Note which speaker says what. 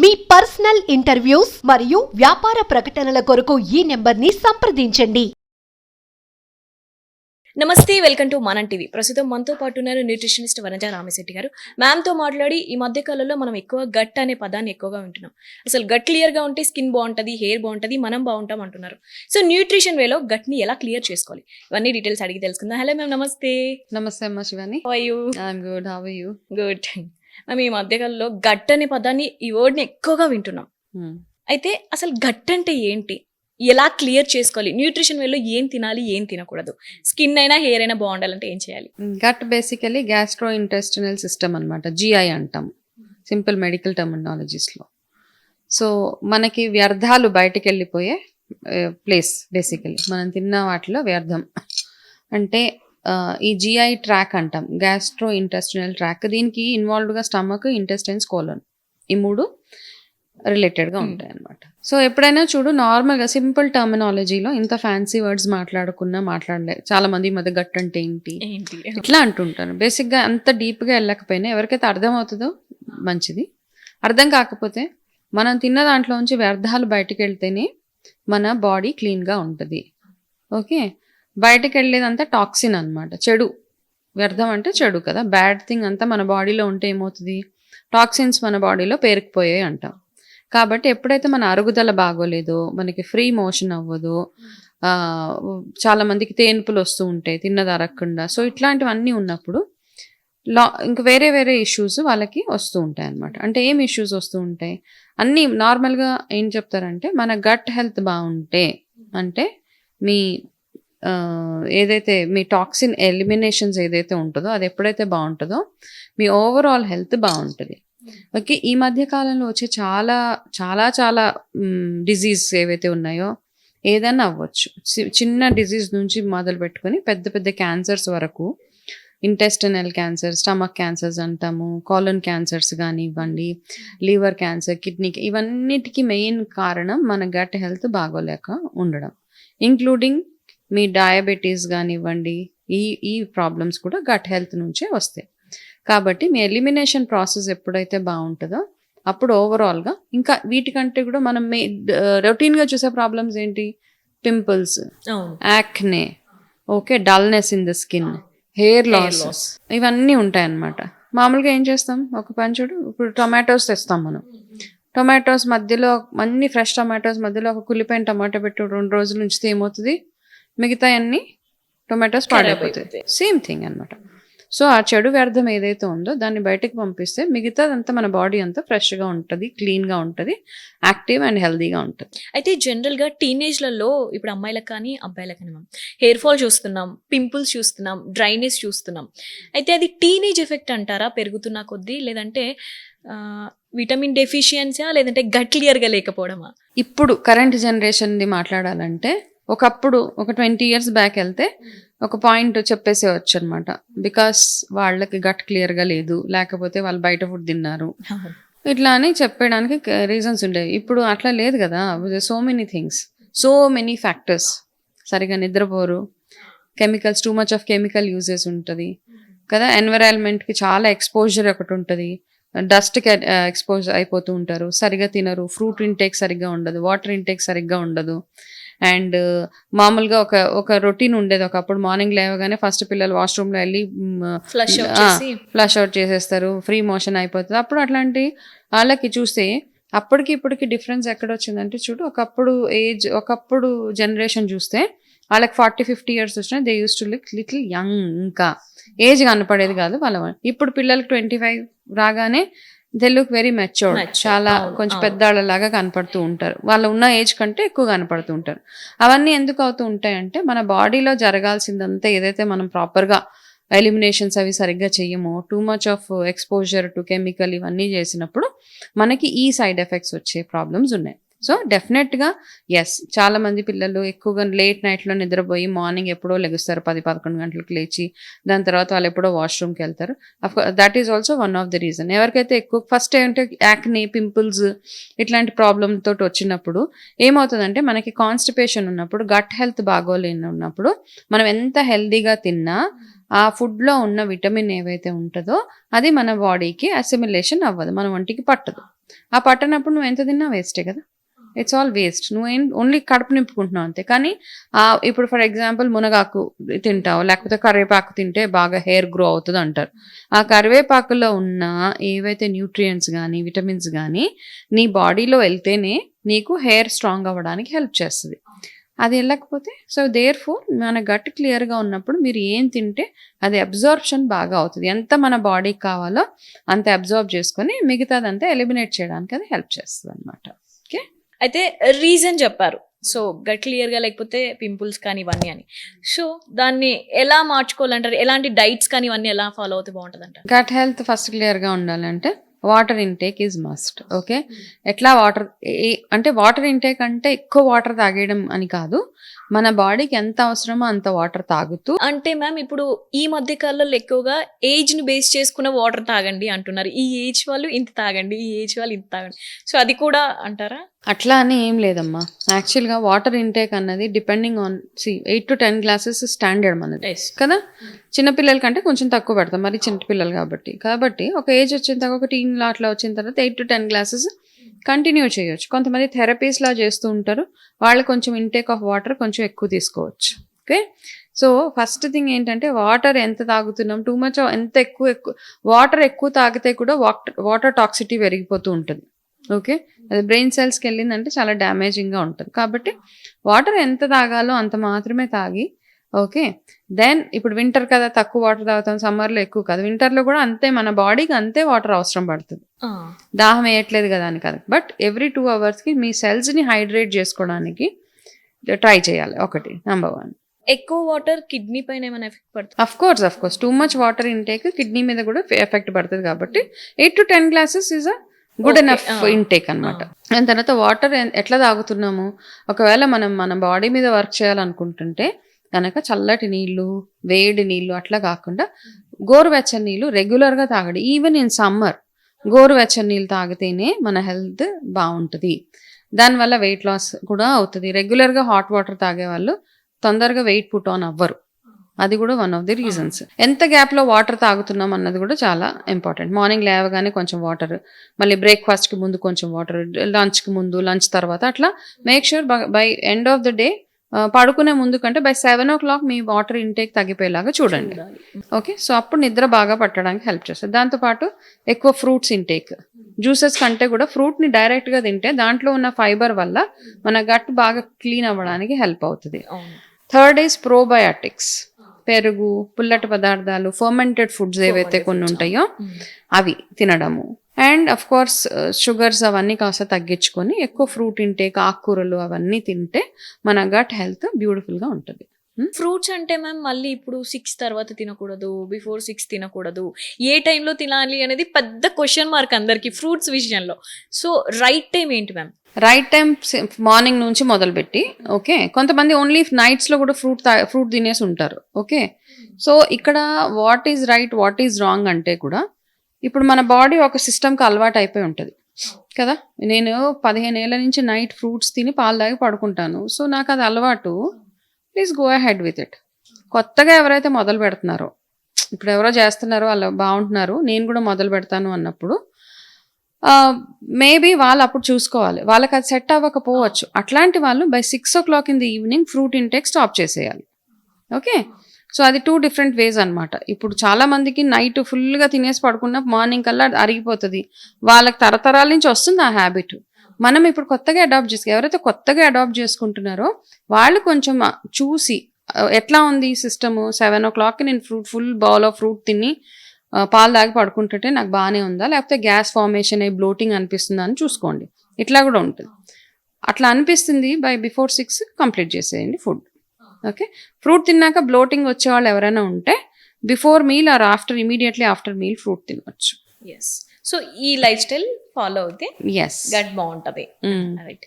Speaker 1: మీ personal interviews మరియు వ్యాపార ప్రకటనల కొరకు ఈ నెంబర్ని సంప్రదించండి.
Speaker 2: నమస్తే వెల్కమ్ టు మనం టీవీ. ప్రస్తుతం మనతో పాటు ఉన్నారు న్యూట్రిషనిస్ట్ వనజ రామశెట్టి గారు. మ్యామ్తో మాట్లాడి ఈ మధ్య కాలంలో మనం ఎక్కువ గట్ అనే పదాన్ని ఎక్కువగా వింటున్నాం. అసలు గట్ క్లియర్గా ఉంటే స్కిన్ బాగుంటుంది హెయిర్ బాగుంటుంది మనం బాగుంటాం అంటున్నారు. సో న్యూట్రిషన్ వేలో గట్ని ఎలా క్లియర్ చేసుకోవాలి? ఇవన్నీ డీటెయిల్స్ అడిగి తెలుసుకుందాం. హలో మ్యామ్ నమస్తే.
Speaker 3: నమస్తే అమ్మ Shivani. Good how you
Speaker 2: good ma'am ఈ మధ్య కాలంలో గట్ అనే పదాన్ని ఈ వర్డ్ని ఎక్కువగా వింటున్నాం. అయితే అసలు గట్ అంటే ఏంటి? ఎలా క్లియర్ చేసుకోవాలి? న్యూట్రిషన్ వేలో ఏం తినాలి ఏం తినకూడదు? స్కిన్ అయినా హెయిర్ అయినా బాగుండాలంటే ఏం చేయాలి?
Speaker 3: Gut basically gastro intestinal system అనమాట జిఐ అంటాం. సింపుల్ మెడికల్ టర్మినాలజీస్లో సో మనకి వ్యర్థాలు బయటికి వెళ్ళిపోయే ప్లేస్ బేసికలీ మనం తిన్న వాటిలో వ్యర్థం. అంటే ఈ జిఐ ట్రాక్ అంటాం. గ్యాస్ట్రో ఇంటెస్టినల్ ట్రాక్ దీనికి ఇన్వాల్వ్డ్గా స్టమక్ ఇంటెస్టైన్స్ కోలన్ ఈ మూడు రిలేటెడ్గా
Speaker 2: Hmm.
Speaker 3: ఉంటాయి అనమాట సో ఎప్పుడైనా చూడు నార్మల్గా సింపుల్ టర్మినాలజీలో ఇంత ఫ్యాన్సీ వర్డ్స్ మాట్లాడుకున్నా మాట్లాడలే. చాలా మంది మధ్య గట్ అంటే ఏంటి? ఇట్లా అంటుంటారు. బేసిక్గా అంత డీప్గా వెళ్ళకపోయినా ఎవరికైతే అర్థం అవుతుందో మంచిది. అర్థం కాకపోతే మనం తిన్న దాంట్లో నుంచి వ్యర్థాలు బయటకు వెళ్తేనే మన బాడీ క్లీన్గా ఉంటుంది. ఓకే బయటకు వెళ్ళేదంతా టాక్సిన్ అన్నమాట. చెడు. వ్యర్థం అంటే చెడు కదా. బ్యాడ్ థింగ్ అంతా మన బాడీలో ఉంటే ఏమవుతుంది? టాక్సిన్స్ మన బాడీలో పేరుకుపోయాయి అంటాం. కాబట్టి ఎప్పుడైతే మన అరుగుదల బాగోలేదో మనకి ఫ్రీ మోషన్ అవ్వదు చాలామందికి చాలా మందికి తేన్పులు వస్తూ ఉంటాయి తిన్నది అరగకుండా సో ఇట్లాంటివన్నీ ఉన్నప్పుడు లా ఇంకా వేరే వేరే ఇష్యూస్ వాళ్ళకి వస్తూ ఉంటాయి అన్నమాట. అంటే ఏం ఇష్యూస్ వస్తూ ఉంటాయి? అన్నీ నార్మల్గా ఏం చెప్తారంటే మన గట్ హెల్త్ బాగుంటే అంటే మీ ఏదైతే మీ టాక్సిన్ ఎలిమినేషన్స్ ఏదైతే ఉంటుందో అది ఎప్పుడైతే బాగుంటుందో మీ ఓవరాల్ హెల్త్ బాగుంటుంది. ఓకే ఈ మధ్య కాలంలో వచ్చే చాలా చాలా చాలా డిజీజ్ ఏవైతే ఉన్నాయో ఏదైనా అవ్వచ్చు. చి- చిన్న డిజీజ్ నుంచి మొదలు పెట్టుకొని పెద్ద పెద్ద క్యాన్సర్స్ వరకు ఇంటెస్టినల్ క్యాన్సర్ స్టమక్ క్యాన్సర్స్ అంటాము కాలన్ క్యాన్సర్స్ కానివ్వండి లివర్ క్యాన్సర్ కిడ్నీ ఇవన్నిటికీ మెయిన్ కారణం మన గట్ హెల్త్ బాగోలేక ఉండడం. ఇంక్లూడింగ్ మీ డయాబెటీస్ కానివ్వండి ఈ ఈ ప్రాబ్లమ్స్ కూడా గట్ హెల్త్ నుంచే వస్తాయి. కాబట్టి మీ ఎలిమినేషన్ ప్రాసెస్ ఎప్పుడైతే బాగుంటుందో అప్పుడు ఓవరాల్గా ఇంకా వీటికంటే కూడా మనం మే రొటీన్గా చూసే ప్రాబ్లమ్స్ ఏంటి? Pimples acne okay dullness in the skin hair loss. ఇవన్నీ ఉంటాయి అన్నమాట మామూలుగా ఏం చేస్తాం? ఒక పని చూడు ఇప్పుడు టొమాటోస్ తెస్తాం మనం. టొమాటోస్ మధ్యలో అన్ని ఫ్రెష్ టొమాటోస్ మధ్యలో ఒక కులిపోయిన టమాటో పెట్టి రెండు రోజుల ఉంచితే ఏమవుతుంది మిగతా అన్ని టొమాటోస్ పాడైపోతాయి. సేమ్ థింగ్ అన్నమాట. సో ఆ చెడు వ్యర్థం ఏదైతే ఉందో దాన్ని బయటకు పంపిస్తే మిగతాదంతా మన బాడీ అంతా ఫ్రెష్గా ఉంటుంది క్లీన్గా ఉంటుంది యాక్టివ్ అండ్ హెల్దీగా ఉంటుంది.
Speaker 2: అయితే జనరల్గా టీనేజ్లలో ఇప్పుడు అమ్మాయిలకు కానీ అబ్బాయిలకు కానీ మనం హెయిర్ ఫాల్ చూస్తున్నాం పింపుల్స్ చూస్తున్నాం డ్రైనెస్ చూస్తున్నాం. అయితే అది టీనేజ్ ఎఫెక్ట్ అంటారా? పెరుగుతున్న కొద్దీ లేదంటే విటమిన్ డెఫిషియన్సా లేదంటే గట్ క్లియర్గా లేకపోవడమా?
Speaker 3: ఇప్పుడు కరెంట్ జనరేషన్ది మాట్లాడాలంటే ఒకప్పుడు ఒక ట్వంటీ ఇయర్స్ బ్యాక్ వెళ్తే ఒక పాయింట్ చెప్పేసేవచ్చు అనమాట బికాస్ వాళ్ళకి గట్ క్లియర్గా లేదు లేకపోతే వాళ్ళు బయట ఫుడ్ తిన్నారు. ఇట్లా అని చెప్పడానికి రీజన్స్ ఉండేవి. ఇప్పుడు అట్లా లేదు కదా so many things so many factors. సరిగా నిద్రపోరు. Chemicals too much of chemical uses ఉంటుంది. కదా ఎన్విరాన్మెంట్కి చాలా ఎక్స్పోజర్ ఒకటి ఉంటుంది. డస్ట్కి ఎక్స్పోజ్ అయిపోతూ ఉంటారు. సరిగా తినరు. ఫ్రూట్ ఇంటేక్ సరిగ్గా ఉండదు. వాటర్ ఇంటేక్ సరిగ్గా ఉండదు. అండ్ మామూలుగా ఒక ఒక రొటీన్ ఉండేది. ఒకప్పుడు మార్నింగ్ లేవగానే ఫస్ట్ పిల్లలు వాష్రూమ్లో వెళ్ళి
Speaker 2: ఫ్లష్
Speaker 3: ఫ్లష్ అవుట్ చేసేస్తారు. ఫ్రీ మోషన్ అయిపోతుంది. అప్పుడు అట్లాంటి వాళ్ళకి చూస్తే అప్పటికి ఇప్పటికి డిఫరెన్స్ ఎక్కడ వచ్చిందంటే చూడు ఒకప్పుడు ఏజ్ ఒకప్పుడు జనరేషన్ చూస్తే వాళ్ళకి ఫార్టీ ఫిఫ్టీ ఇయర్స్ వచ్చినా they use to look little young ఇంకా. ఏజ్ కనపడేది కాదు వాళ్ళ ఇప్పుడు పిల్లలకి ట్వంటీ ఫైవ్ రాగానే దే లుక్ వెరీ మెచ్యూర్డ్ చాలా కొంచెం. పెద్దవాళ్ళలాగా కనపడుతూ ఉంటారు. వాళ్ళు ఉన్న ఏజ్ కంటే ఎక్కువ కనపడుతూ ఉంటారు. అవన్నీ ఎందుకు అవుతూ ఉంటాయంటే మన బాడీలో జరగాల్సిందంతా ఏదైతే మనం ప్రాపర్గా ఎలిమినేషన్స్ అవి సరిగ్గా చెయ్యమో too much of exposure to chemical ఇవన్నీ చేసినప్పుడు మనకి ఈ సైడ్ ఎఫెక్ట్స్ వచ్చే ప్రాబ్లమ్స్ ఉన్నాయి. సో డెఫినెట్గా ఎస్ చాలా మంది పిల్లలు ఎక్కువగా లేట్ నైట్లో నిద్రపోయి మార్నింగ్ ఎప్పుడో లెగుస్తారు పది పదకొండు గంటలకు లేచి దాని తర్వాత వాళ్ళు ఎప్పుడో వాష్రూమ్కి వెళ్తారు. That is also one of the reason ఎవరికైతే ఎక్కువ ఫస్ట్ ఏంటంటే యాక్ని పింపుల్స్ ఇట్లాంటి ప్రాబ్లమ్ తోటి వచ్చినప్పుడు ఏమవుతుందంటే మనకి కాన్స్టిపేషన్ ఉన్నప్పుడు గట్ హెల్త్ బాగోలేని ఉన్నప్పుడు మనం ఎంత హెల్దీగా తిన్నా ఆ ఫుడ్లో ఉన్న విటమిన్ ఏవైతే ఉంటుందో అది మన బాడీకి అసిమిలేషన్ అవ్వదు మన ఒంటికి పట్టదు. ఆ పట్టనప్పుడు నువ్వు ఎంత తిన్నా వేస్టే కదా. ఇట్స్ ఆల్ వేస్ట్ నువ్వు ఏం ఓన్లీ కడుపు నింపుకుంటున్నావు అంతే. కానీ ఇప్పుడు ఫర్ ఎగ్జాంపుల్ మునగాకు తింటావు లేకపోతే కరివేపాకు తింటే బాగా హెయిర్ గ్రో అవుతుంది అంటారు. ఆ కరివేపాకులో ఉన్న ఏవైతే న్యూట్రియంట్స్ కానీ విటమిన్స్ కానీ నీ బాడీలో వెళ్తేనే నీకు హెయిర్ స్ట్రాంగ్ అవ్వడానికి హెల్ప్ చేస్తుంది. అది వెళ్ళకపోతే సో దేర్ ఫోర్ మన గట్ క్లియర్గా ఉన్నప్పుడు మీరు ఏం తింటే అది అబ్జార్ప్షన్ బాగా అవుతుంది. ఎంత మన బాడీకి కావాలో అంత అబ్జార్బ్ చేసుకొని మిగతాదంతా ఎలిమినేట్ చేయడానికి అది హెల్ప్ చేస్తుంది అనమాట
Speaker 2: అయితే రీజన్ చెప్పారు. సో గట్ క్లియర్గా లేకపోతే పింపుల్స్ కానీ ఇవన్నీ అని. సో దాన్ని ఎలా మార్చుకోవాలంటారు? ఎలాంటి డైట్స్ కానీ ఇవన్నీ ఎలా ఫాలో అవుతే బాగుంటుంది అంటారు
Speaker 3: గట్ హెల్త్ ఫస్ట్ క్లియర్గా ఉండాలంటే water intake is must okay ఎట్లా వాటర్ అంటే వాటర్ ఇంటేక్ అంటే ఎక్కువ వాటర్ తాగేయడం అని కాదు. మన బాడీకి ఎంత అవసరమో అంత వాటర్ తాగుతూ
Speaker 2: అంటే మ్యామ్ ఇప్పుడు ఈ మధ్య కాలంలో ఎక్కువగా ఏజ్ని బేస్ చేసుకున్న వాటర్ తాగండి అంటున్నారు. ఈ ఏజ్ వాళ్ళు ఇంత తాగండి ఈ ఏజ్ వాళ్ళు ఇంత తాగండి. సో అది కూడా అంటారా?
Speaker 3: అట్లా అని ఏం లేదమ్మా. యాక్చువల్గా వాటర్ ఇంటేక్ అన్నది depending on see eight to ten glasses standard మనది. కదా? చిన్నపిల్లల కంటే కొంచెం తక్కువ పెడతాం. మరి చిన్నపిల్లలు కాబట్టి. కాబట్టి ఒక ఏజ్ వచ్చిన తర్వాత ఒక టీన్ అట్లా వచ్చిన తర్వాత eight to ten glasses continue చేయొచ్చు. కొంతమంది థెరపీస్ లా చేస్తూ ఉంటారు. వాళ్ళు కొంచెం ఇంటేక్ ఆఫ్ వాటర్ కొంచెం ఎక్కువ తీసుకోవచ్చు. ఓకే సో ఫస్ట్ థింగ్ ఏంటంటే వాటర్ ఎంత తాగుతున్నాం? టూ మచ్ ఎంత ఎక్కువ ఎక్కువ వాటర్ ఎక్కువ తాగితే కూడా వాటర్ వాటర్ టాక్సిటీ పెరిగిపోతూ ఉంటుంది. ఓకే అది బ్రెయిన్ సెల్స్కి వెళ్ళిందంటే చాలా డ్యామేజింగ్గా ఉంటుంది. కాబట్టి వాటర్ ఎంత తాగాలో అంత మాత్రమే తాగి ఓకే. దెన్ ఇప్పుడు వింటర్ కదా తక్కువ వాటర్ తాగుతాం సమ్మర్లో ఎక్కువ కాదు. వింటర్లో కూడా అంతే మన బాడీకి అంతే వాటర్ అవసరం పడుతుంది. దాహం వేయట్లేదు కదా అని కాదు. బట్ ఎవ్రీ టూ అవర్స్కి మీ సెల్స్ని హైడ్రేట్ చేసుకోవడానికి ట్రై చేయాలి. ఒకటి నెంబర్ వన్
Speaker 2: ఎక్కువ వాటర్ కిడ్నీ పైన ఏమైనా ఎఫెక్ట్ పడుతుంది?
Speaker 3: Of course of course too much water intake kidney మీద కూడా ఎఫెక్ట్ పడుతుంది కాబట్టి eight to ten glasses is a good enough. Intake అనమాట దాని తర్వాత వాటర్ ఎట్లా తాగుతున్నాము? ఒకవేళ మనం మన బాడీ మీద వర్క్ చేయాలనుకుంటుంటే కనుక చల్లటి నీళ్ళు వేడి నీళ్ళు అట్లా కాకుండా గోరువెచ్చని నీళ్ళు రెగ్యులర్గా తాగడం. ఈవెన్ ఇన్ సమ్మర్ గోరువెచ్చని నీళ్ళు తాగితేనే మన హెల్త్ బాగుంటుంది. దానివల్ల వెయిట్ లాస్ కూడా అవుతుంది. రెగ్యులర్గా హాట్ వాటర్ తాగే వాళ్ళు తొందరగా వెయిట్ పుట్ ఆన్ అవ్వరు. అది కూడా వన్ ఆఫ్ ది రీజన్స్ ఎంత గ్యాప్లో వాటర్ తాగుతున్నాం అన్నది కూడా చాలా ఇంపార్టెంట్ మార్నింగ్ లేవగానే కొంచెం వాటర్ మళ్ళీ బ్రేక్ఫాస్ట్కి ముందు కొంచెం వాటర్ లంచ్కి ముందు లంచ్ తర్వాత అట్లా make sure by end of the day పడుకునే ముందు కంటే బై సెవెన్ ఓ క్లాక్ మీ వాటర్ ఇంటేక్ తగ్గిపోయేలాగా చూడండి. ఓకే సో అప్పుడు నిద్ర బాగా పట్టడానికి హెల్ప్ చేస్తుంది. దాంతోపాటు ఎక్కువ ఫ్రూట్స్ ఇంటేక్ జ్యూసెస్ కంటే కూడా ఫ్రూట్ని డైరెక్ట్గా తింటే దాంట్లో ఉన్న ఫైబర్ వల్ల మన గట్ బాగా క్లీన్ అవ్వడానికి హెల్ప్ అవుతుంది. థర్డ్ ఈజ్ ప్రోబయాటిక్స్ పెరుగు పుల్లటి పదార్థాలు ఫర్మెంటెడ్ ఫుడ్స్ ఏవైతే కొన్ని ఉంటాయో అవి తినడము. అండ్ అఫ్ కోర్స్ షుగర్స్ అవన్నీ కాస్త తగ్గించుకొని ఎక్కువ ఫ్రూట్ ఇంటేక్ ఆకుకూరలు అవన్నీ తింటే మన గట్ హెల్త్ బ్యూటిఫుల్గా ఉంటుంది.
Speaker 2: ఫ్రూట్స్ అంటే మ్యామ్ మళ్ళీ ఇప్పుడు సిక్స్ తర్వాత తినకూడదు బిఫోర్ సిక్స్ తినకూడదు. ఏ టైంలో తినాలి అనేది పెద్ద క్వశ్చన్ మార్క్ అందరికి ఫ్రూట్స్ విషయంలో. సో రైట్ టైం ఏంటి మ్యామ్
Speaker 3: రైట్ టైం మార్నింగ్ నుంచి మొదలుపెట్టి ఓకే కొంతమంది ఓన్లీ నైట్స్లో కూడా ఫ్రూట్ ఫ్రూట్ తినేసి ఉంటారు ఓకే సో ఇక్కడ what is right what is wrong అంటే కూడా ఇప్పుడు మన బాడీ ఒక సిస్టమ్కి అలవాటు అయిపోయి ఉంటుంది. కదా? నేను పదిహేను ఏళ్ళ నుంచి నైట్ ఫ్రూట్స్ తిని పాలు తాగి పడుకుంటాను. సో నాకు అది అలవాటు. Please go head with it. కొత్తగా ఎవరైతే మొదలు పెడుతున్నారో ఇప్పుడు ఎవరో చేస్తున్నారో వాళ్ళు బాగుంటున్నారు నేను కూడా మొదలు పెడతాను అన్నప్పుడు మేబీ వాళ్ళు అప్పుడు చూసుకోవాలి. వాళ్ళకి అది సెట్ అవ్వకపోవచ్చు. అట్లాంటి వాళ్ళు by six o'clock in the evening fruit intake stop చేసేయాలి. ఓకే? సో అది టూ డిఫరెంట్ వేస్ అనమాట ఇప్పుడు చాలా మందికి నైట్ ఫుల్గా తినేసి పడుకున్న మార్నింగ్ కల్లా అది అరిగిపోతుంది. వాళ్ళకి తరతరాల నుంచి వస్తుంది ఆ హ్యాబిట్ మనం ఇప్పుడు కొత్తగా అడాప్ట్ చేసుకో ఎవరైతే కొత్తగా అడాప్ట్ చేసుకుంటున్నారో వాళ్ళు కొంచెం చూసి ఎట్లా ఉంది సిస్టమ్ సెవెన్ ఓ క్లాక్కి నేను fruit full bowl of fruit తిని పాలు తాగి పడుకుంటుంటే నాకు బాగానే ఉందా? లేకపోతే గ్యాస్ ఫార్మేషన్ అయ్యి బ్లోటింగ్ అనిపిస్తుందా అని చూసుకోండి. ఇట్లా కూడా ఉంటుంది. అట్లా అనిపిస్తుంది. బై బిఫోర్ సిక్స్ కంప్లీట్ చేసేయండి ఫుడ్ ఓకే ఫ్రూట్ తిన్నాక బ్లోటింగ్ వచ్చే వాళ్ళు ఎవరైనా ఉంటే before meal or after immediately after meal fruit తినవచ్చు
Speaker 2: ఎస్ సో ఈ లైఫ్ స్టైల్ ఫాలో అవుతే
Speaker 3: ఎస్
Speaker 2: గట్ బాగుంటది రైట్